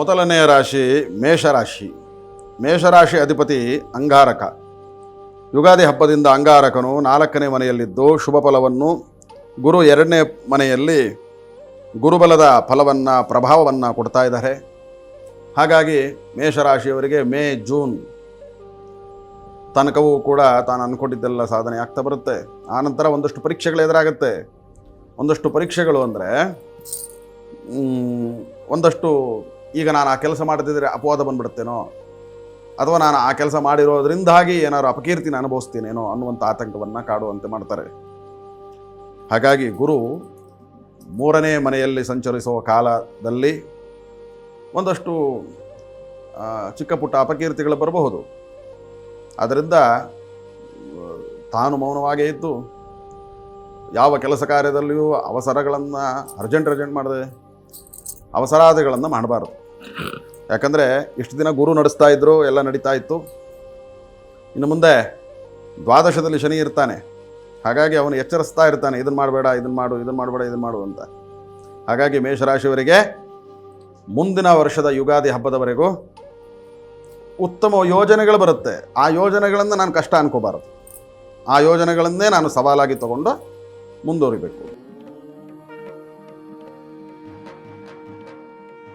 ಮೊದಲನೆಯ ರಾಶಿ ಮೇಷರಾಶಿ. ಮೇಷರಾಶಿ ಅಧಿಪತಿ ಅಂಗಾರಕ. ಯುಗಾದಿ ಹಬ್ಬದಿಂದ ಅಂಗಾರಕನು ನಾಲ್ಕನೇ ಮನೆಯಲ್ಲಿದ್ದು ಶುಭ ಫಲವನ್ನು ಗುರು ಎರಡನೇ ಮನೆಯಲ್ಲಿ ಗುರುಬಲದ ಫಲವನ್ನು, ಪ್ರಭಾವವನ್ನು ಕೊಡ್ತಾ ಇದ್ದಾರೆ. ಹಾಗಾಗಿ ಮೇಷರಾಶಿಯವರಿಗೆ ಮೇ, ಜೂನ್ ತನಕವೂ ಕೂಡ ತಾನು ಅಂದ್ಕೊಂಡಿದ್ದೆಲ್ಲ ಸಾಧನೆ ಆಗ್ತಾ ಬರುತ್ತೆ. ಆನಂತರ ಒಂದಷ್ಟು ಪರೀಕ್ಷೆಗಳು ಎದುರಾಗುತ್ತೆ. ಒಂದಷ್ಟು ಪರೀಕ್ಷೆಗಳು ಅಂದರೆ ಒಂದಷ್ಟು ಈಗ ನಾನು ಆ ಕೆಲಸ ಮಾಡದಿದ್ದರೆ ಅಪವಾದ ಬಂದ್ಬಿಡುತ್ತೇನೋ? ಅಥವಾ ನಾನು ಆ ಕೆಲಸ ಮಾಡಿರೋದ್ರಿಂದಾಗಿ ಏನಾದ್ರು ಅಪಕೀರ್ತಿನ ಅನುಭವಿಸ್ತೀನೇನೋ ಅನ್ನುವಂಥ ಆತಂಕವನ್ನು ಕಾಡುವಂತೆ ಮಾಡ್ತಾರೆ. ಹಾಗಾಗಿ ಗುರು ಮೂರನೇ ಮನೆಯಲ್ಲಿ ಸಂಚರಿಸುವ ಕಾಲದಲ್ಲಿ ಒಂದಷ್ಟು ಚಿಕ್ಕ ಪುಟ್ಟ ಅಪಕೀರ್ತಿಗಳು ಬರಬಹುದು. ಅದರಿಂದ ತಾನು ಮೌನವಾಗೇ ಇದ್ದು ಯಾವ ಕೆಲಸ ಕಾರ್ಯದಲ್ಲಿಯೂ ಅವಸರಗಳನ್ನು ಅರ್ಜೆಂಟ್ ಅರ್ಜೆಂಟ್ ಮಾಡದೆ. ಅವಸರಾದಿಗಳನ್ನು ಮಾಡಬಾರ್ದು. ಯಾಕಂದರೆ ಇಷ್ಟು ದಿನ ಗುರು ನಡೆಸ್ತಾ ಇದ್ದರು ಎಲ್ಲ ನಡೀತಾ ಇತ್ತು. ಇನ್ನು ಮುಂದೆ ದ್ವಾದಶದಲ್ಲಿ ಶನಿ ಇರ್ತಾನೆ. ಹಾಗಾಗಿ ಅವನು ಎಚ್ಚರಿಸ್ತಾ ಇರ್ತಾನೆ ಇದನ್ನು ಮಾಡಬೇಡ ಇದನ್ನು ಮಾಡು ಇದನ್ನು ಮಾಡಬೇಡ ಇದನ್ನು ಮಾಡು ಅಂತ. ಹಾಗಾಗಿ ಮೇಷರಾಶಿಯವರಿಗೆ ಮುಂದಿನ ವರ್ಷದ ಯುಗಾದಿ ಹಬ್ಬದವರೆಗೂ ಉತ್ತಮ ಯೋಜನೆಗಳು ಬರುತ್ತೆ. ಆ ಯೋಜನೆಗಳನ್ನು ನಾನು ಕಷ್ಟ ಅನ್ಕೋಬಾರದು. ಆ ಯೋಜನೆಗಳನ್ನೇ ನಾನು ಸವಾಲಾಗಿ ತಗೊಂಡು ಮುಂದುವರಿಬೇಕು.